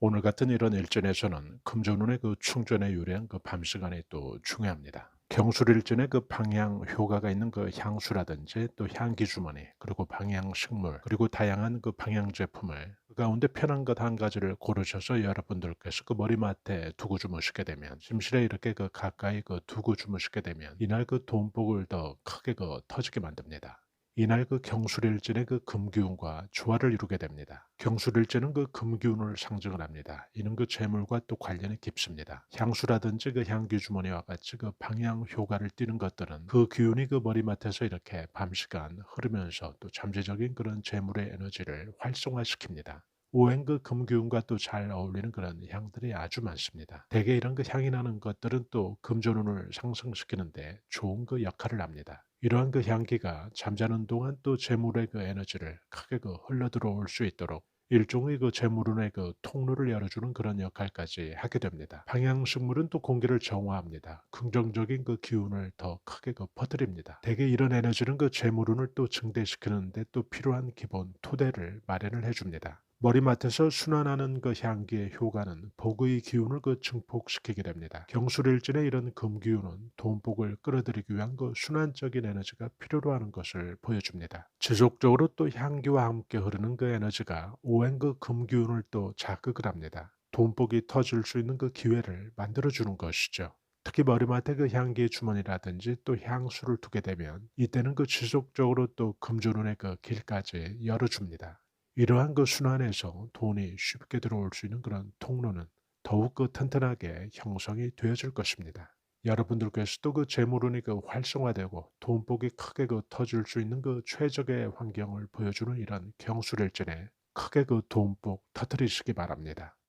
오늘 같은 이런 일전에서는 금전운의 그 충전에 유리한 그 밤 시간이 또 중요합니다. 경술일전에 그 방향 효과가 있는 그 향수라든지 또 향기 주머니 그리고 방향 식물 그리고 다양한 그 방향 제품을 그 가운데 편한 것 한 가지를 고르셔서 여러분들께서 그 머리맡에 두고 주무시게 되면 침실에 이렇게 그 가까이 그 두고 주무시게 되면 이날 그 돈복을 더 크게 그 터지게 만듭니다. 이날 그 경술일진의 그 금기운과 조화를 이루게 됩니다. 경술일진은 그 금기운을 상징을 합니다. 이는 그 재물과 또 관련이 깊습니다. 향수라든지 그 향기 주머니와 같이 그 방향 효과를 띠는 것들은 그 기운이 그 머리맡에서 이렇게 밤시간 흐르면서 또 잠재적인 그런 재물의 에너지를 활성화시킵니다. 오행 그 금기운과 또 잘 어울리는 그런 향들이 아주 많습니다. 대개 이런 그 향이 나는 것들은 또 금전운을 상승시키는데 좋은 그 역할을 합니다. 이러한 그 향기가 잠자는 동안 또 재물의 그 에너지를 크게 그 흘러 들어올 수 있도록 일종의 그 재물운의 그 통로를 열어주는 그런 역할까지 하게 됩니다. 방향식물은 또 공기를 정화합니다. 긍정적인 그 기운을 더 크게 그 퍼뜨립니다. 대개 이런 에너지는 그 재물운을 또 증대시키는데 또 필요한 기본 토대를 마련을 해줍니다. 머리맡에서 순환하는 그 향기의 효과는 복의 기운을 그 증폭시키게 됩니다. 경술일진의 이런 금기운은 돈복을 끌어들이기 위한 그 순환적인 에너지가 필요로 하는 것을 보여줍니다. 지속적으로 또 향기와 함께 흐르는 그 에너지가 오행 그 금기운을 또 자극을 합니다. 돈복이 터질 수 있는 그 기회를 만들어주는 것이죠. 특히 머리맡에 그 향기 주머니라든지 또 향수를 두게 되면 이때는 그 지속적으로 또 금전운의 그 길까지 열어줍니다. 이러한 그 순환에서 돈이 쉽게 들어올 수 있는 그런 통로는 더욱 그 튼튼하게 형성이 되어질 것입니다. 여러분들께서도 그 재물운이 그 활성화되고 돈복이 크게 그 터질 수 있는 그 최적의 환경을 보여주는 이런 경술일전에 크게 그 돈복 터뜨리시기 바랍니다.